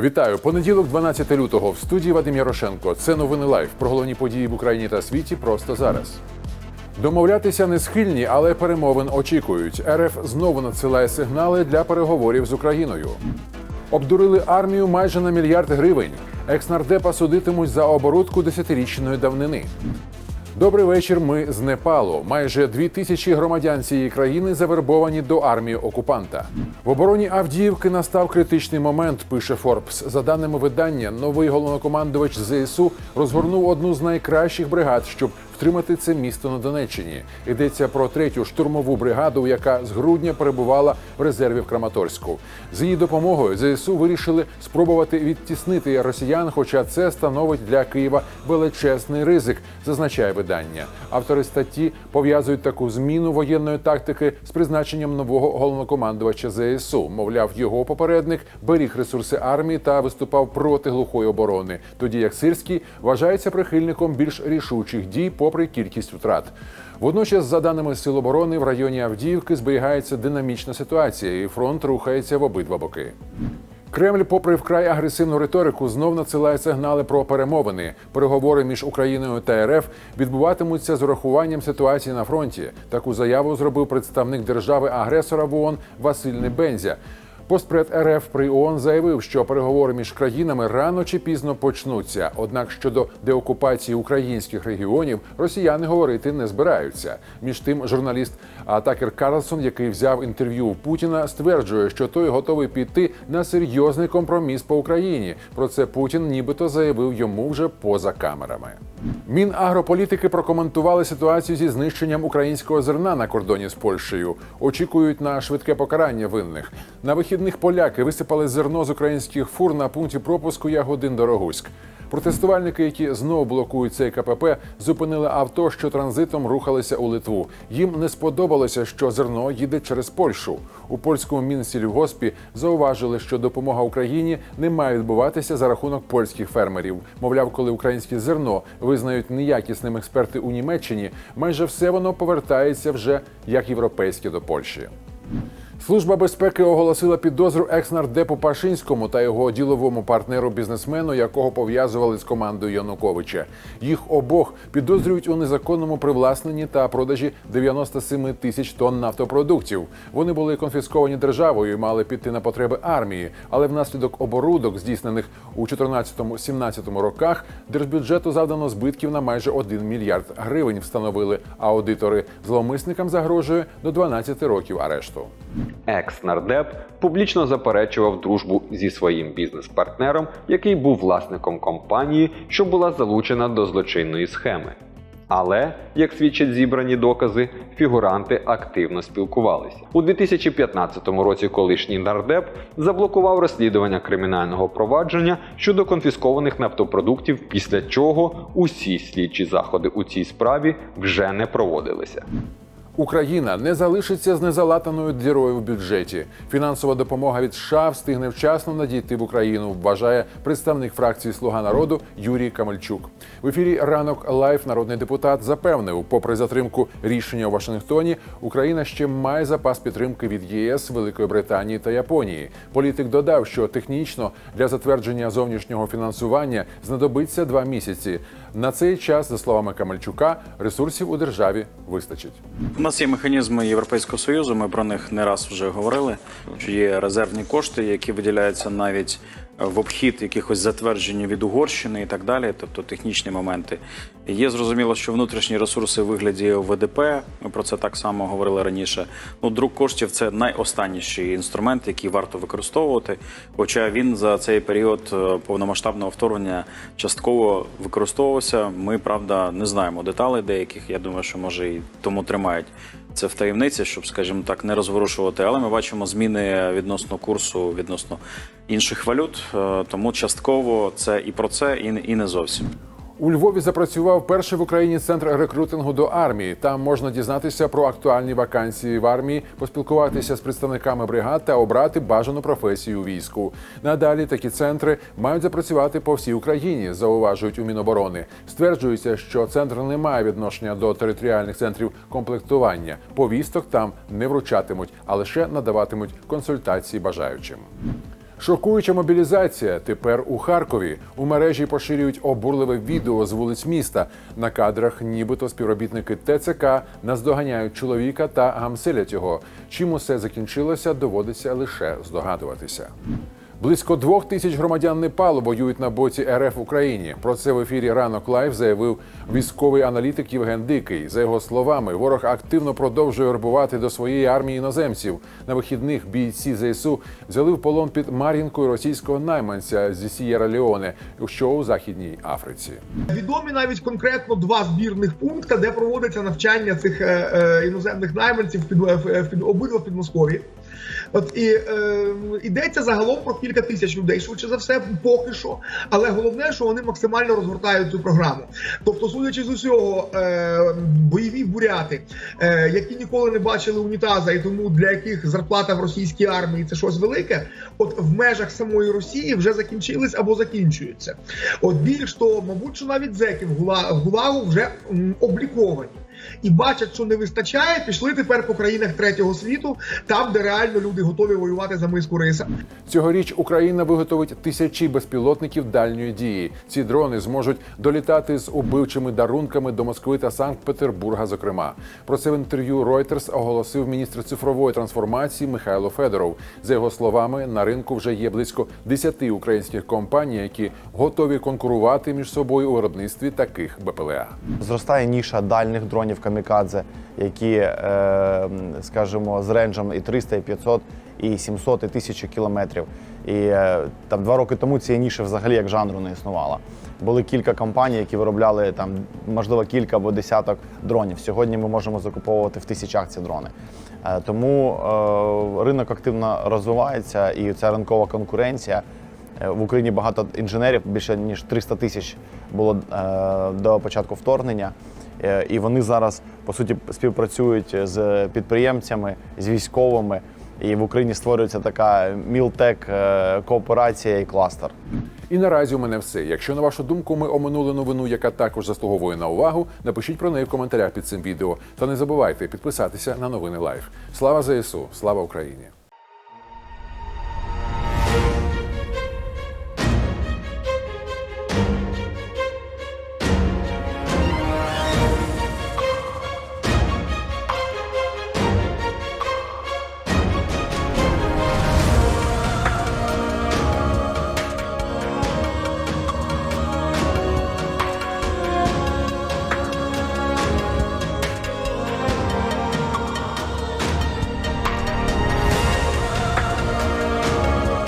Вітаю! Понеділок, 12 лютого. В студії Вадим Ярошенко. Це новини лайв про головні події в Україні та світі просто зараз. Домовлятися не схильні, але перемовин очікують. РФ знову надсилає сигнали для переговорів з Україною. Обдурили армію майже на мільярд гривень. Екснардепа судитимуть за оборудку десятирічної давнини. Добрий вечір. Ми з Непалу. Майже дві тисячі громадян цієї країни завербовані до армії окупанта. В обороні Авдіївки настав критичний момент. Пише Форбс. За даними видання, новий головнокомандувач ЗСУ розгорнув одну з найкращих бригад, щоб втримати це місто на Донеччині. Йдеться про третю штурмову бригаду, яка з грудня перебувала в резерві в Краматорську. З її допомогою ЗСУ вирішили спробувати відтіснити росіян, хоча це становить для Києва величезний ризик, зазначає видання. Автори статті пов'язують таку зміну воєнної тактики з призначенням нового головнокомандувача ЗСУ. Мовляв, його попередник беріг ресурси армії та виступав проти глухої оборони, тоді як Сирський вважається прихильником більш рішучих дій, попри кількість втрат. Водночас, за даними Сил оборони, в районі Авдіївки зберігається динамічна ситуація, і фронт рухається в обидва боки. Кремль, попри вкрай агресивну риторику, знов надсилає сигнали про перемовини. Переговори між Україною та РФ відбуватимуться з урахуванням ситуації на фронті. Таку заяву зробив представник держави-агресора в ООН Василь Небензя. Постпред РФ при ООН заявив, що переговори між країнами рано чи пізно почнуться. Однак щодо деокупації українських регіонів росіяни говорити не збираються. Між тим, журналіст Атакер Карлсон, який взяв інтерв'ю у Путіна, стверджує, що той готовий піти на серйозний компроміс по Україні. Про це Путін нібито заявив йому вже поза камерами. Мінагрополітики прокоментували ситуацію зі знищенням українського зерна на кордоні з Польщею. Очікують на швидке покарання винних. На вихідних поляки висипали зерно з українських фур на пункті пропуску Ягодин Дорогуськ. Протестувальники, які знову блокують цей КПП, зупинили авто, що транзитом рухалися у Литву. Їм не сподобалося, що зерно їде через Польщу. У польському мінсільгоспі зауважили, що допомога Україні не має відбуватися за рахунок польських фермерів. Мовляв, коли українське зерно визнають неякісним експерти у Німеччині, майже все воно повертається вже як європейське до Польщі. Служба безпеки оголосила підозру екс-нардепу Пашинському та його діловому партнеру бізнесмену, якого пов'язували з командою Януковича. Їх обох підозрюють у незаконному привласненні та продажі 97 тисяч тонн нафтопродуктів. Вони були конфісковані державою і мали піти на потреби армії, але внаслідок оборудок, здійснених у 2014-2017 роках, держбюджету завдано збитків на майже 1 мільярд гривень. Встановили аудитори. Зловмисникам загрожує до 12 років арешту. Екс-нардеп публічно заперечував дружбу зі своїм бізнес-партнером, який був власником компанії, що була залучена до злочинної схеми. Але, як свідчать зібрані докази, фігуранти активно спілкувалися. У 2015 році колишній нардеп заблокував розслідування кримінального провадження щодо конфіскованих нафтопродуктів, після чого усі слідчі заходи у цій справі вже не проводилися. Україна не залишиться з незалатаною дірою в бюджеті. Фінансова допомога від США встигне вчасно надійти в Україну. Вважає представник фракції Слуга народу Юрій Камельчук. В ефірі ранок лайф народний депутат запевнив, попри затримку рішення у Вашингтоні, Україна ще має запас підтримки від ЄС, Великої Британії та Японії. Політик додав, що технічно для затвердження зовнішнього фінансування знадобиться два місяці. На цей час, за словами Камельчука, ресурсів у державі вистачить. Нас є механізми Європейського союзу. Ми про них не раз вже говорили. Що є резервні кошти, які виділяються навіть в обхід якихось затверджень від Угорщини і так далі, тобто технічні моменти. Є зрозуміло, що внутрішні ресурси в вигляді ВДП. Ми про це так само говорили раніше. Ну, друк коштів це найостанніший інструмент, який варто використовувати. Хоча він за цей період е, повномасштабного вторгнення частково використовувався. Ми правда не знаємо деталей деяких. Я думаю, що може і тому тримають це в таємниці, щоб, скажімо так, не розворушувати. Але ми бачимо зміни відносно курсу, відносно інших валют. Е, Тому частково це і про це, і не- і не зовсім. У Львові запрацював перший в Україні центр рекрутингу до армії. Там можна дізнатися про актуальні вакансії в армії, поспілкуватися з представниками бригад та обрати бажану професію у війську. Надалі такі центри мають запрацювати по всій Україні, зауважують у Міноборони. Стверджується, що центр не має відношення до територіальних центрів комплектування. Повісток там не вручатимуть, а лише надаватимуть консультації бажаючим. Шокуюча мобілізація тепер у Харкові. У мережі поширюють обурливе відео з вулиць міста. На кадрах, нібито співробітники ТЦК наздоганяють чоловіка та гамселять його. Чим усе закінчилося, доводиться лише здогадуватися. Близько двох тисяч громадян Непалу воюють на боці РФ в Україні. Про це в ефірі ранок лайв заявив військовий аналітик Євген Дикий. За його словами, ворог активно продовжує вербувати до своєї армії іноземців. На вихідних бійці ЗСУ взяли в полон під Мар'їнкою російського найманця зі Сієра Леоне, що у західній Африці. Відомі навіть конкретно два збірних пункти, де проводиться навчання цих е, е, іноземних найманців під, е, під обидва в Підмосков'ї. От і е, йдеться загалом про кілька тисяч людей, швидше за все, поки що. Але головне, що вони максимально розгортають цю програму. Тобто, судячи з усього, е, бойові буряти, е, які ніколи не бачили унітаза, і тому для яких зарплата в російській армії це щось велике, от в межах самої Росії вже закінчились або закінчуються. От більш того, мабуть, що навіть зеки в Гула- в Гулагу вже обліковані. І бачать, що не вистачає, пішли тепер по країнах третього світу, там, де реально люди готові воювати за миску риса. Цьогоріч Україна виготовить тисячі безпілотників дальньої дії. Ці дрони зможуть долітати з убивчими дарунками до Москви та Санкт-Петербурга. Зокрема, про це в інтерв'ю Reuters оголосив міністр цифрової трансформації Михайло Федоров. За його словами, на ринку вже є близько 10 українських компаній, які готові конкурувати між собою у виробництві таких БПЛА. Зростає ніша дальних дронів камікадзе, які, е, скажімо, з ренджем і 300, і 500, і 700, і 1000 кілометрів. І е, там два роки тому цієї ніші взагалі як жанру не існувало. Були кілька компаній, які виробляли там, можливо, кілька або десяток дронів. Сьогодні ми можемо закуповувати в тисячах ці дрони. Е, Тому ринок активно розвивається, і ця ринкова конкуренція. В Україні багато інженерів, більше ніж 300 тисяч було е, до початку вторгнення. Е, І вони зараз по суті співпрацюють з підприємцями, з військовими. І в Україні створюється така мілтек е, кооперація і кластер. І наразі у мене все. Якщо на вашу думку ми оминули новину, яка також заслуговує на увагу, напишіть про неї в коментарях під цим відео. Та не забувайте підписатися на новини Лайф. Слава ЗСУ! Слава Україні!